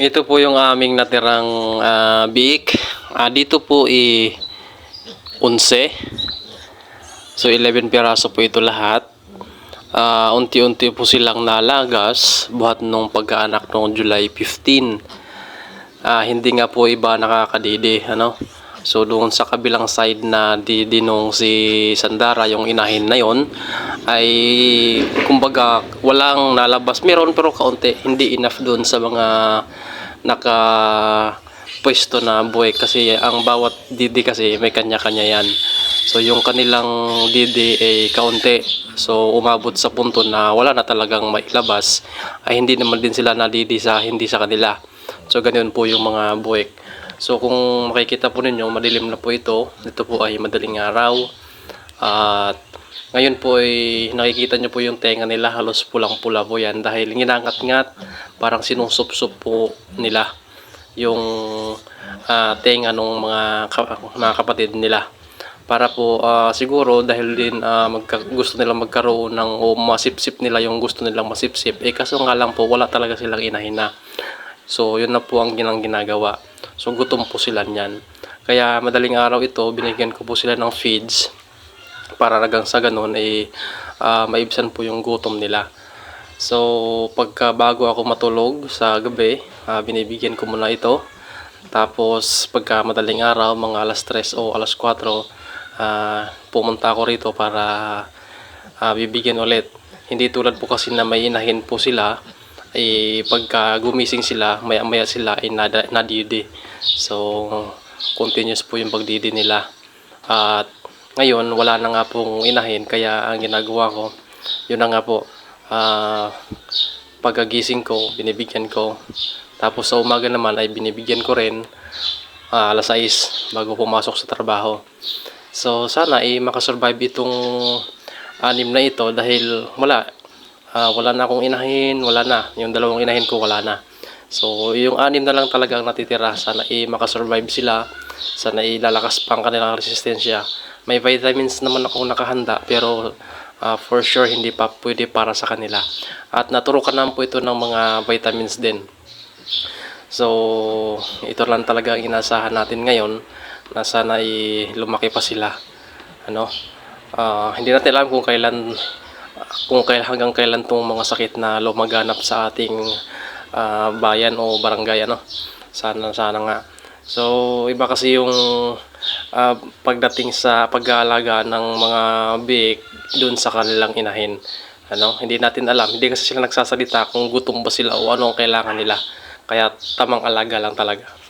Ito po yung aming natirang ah, biik. Ah, dito po i 11. So 11 piraso po ito lahat. Ah, unti-unti po silang nalagas buhat nung pagkaanak noong July 15. Ah, hindi nga po iba nakakadidi, ano? So doon sa kabilang side na di dinong si Sandara yung inahin na yon ay kumbaga walang nalabas. Meron pero kaunti. Hindi enough doon sa mga naka pwesto na buhay. Kasi ang bawat didi kasi may kanya-kanya yan. So yung kanilang didi ay kaunti. So umabot sa punto na wala na talagang mailabas. Ay hindi naman din sila nadidi sa hindi sa kanila. So ganyan po yung mga buwek So kung makikita po ninyo, madilim na po ito. Ito po ay madaling araw. At ngayon po ay nakikita nyo po yung tenga nila halos pulang-pula po yan dahil nginangat-ngat parang sinusup-sup po nila yung ah, tenga ng mga, ka- mga kapatid nila para po ah, siguro dahil din ah, magka- gusto nilang magkaroon ng o masipsip nila yung gusto nilang masipsip eh kaso nga lang po wala talaga silang inahina So, yun na po ang ginang ginagawa. So, gutom po sila niyan. Kaya, madaling araw ito, binigyan ko po sila ng feeds para ragang sa ganun, eh, ah, maibsan po yung gutom nila. So, pagka bago ako matulog sa gabi, ah, binibigyan ko muna ito. Tapos, pagka madaling araw, mga alas 3 o alas 4, ah, pumunta ako rito para ah, bibigyan ulit. Hindi tulad po kasi na may inahin po sila, eh, pagka gumising sila, maya maya sila ay nada, nadidi. So, continuous po yung pagdidi nila. At ngayon, wala na nga pong inahin, kaya ang ginagawa ko, yun na nga po, ah, pagkagising ko, binibigyan ko. Tapos sa umaga naman ay binibigyan ko rin ah, alas 6 bago pumasok sa trabaho. So sana ay makasurvive itong anim na ito dahil wala Ah, wala na akong inahin, wala na. Yung dalawang inahin ko wala na. So, yung anim na lang talaga ang natitira. Sana i makasurvive sila. Sana ilalakas pa ang kanilang resistensya. May vitamins naman ako nakahanda pero ah, for sure hindi pa pwede para sa kanila. At naturukan naman po ito ng mga vitamins din. So, ito lang talaga ang inasahan natin ngayon na sana i lumaki pa sila. Ano? Ah, hindi natin alam kung kailan kung kailan hanggang kailan tong mga sakit na lumaganap sa ating ah, bayan o barangay ano. Sana sana nga. So, iba kasi yung ah, pagdating sa pag-aalaga ng mga biik dun sa kanilang inahin. Ano, hindi natin alam. Hindi kasi sila nagsasalita kung gutom ba sila o ano ang kailangan nila. Kaya tamang alaga lang talaga.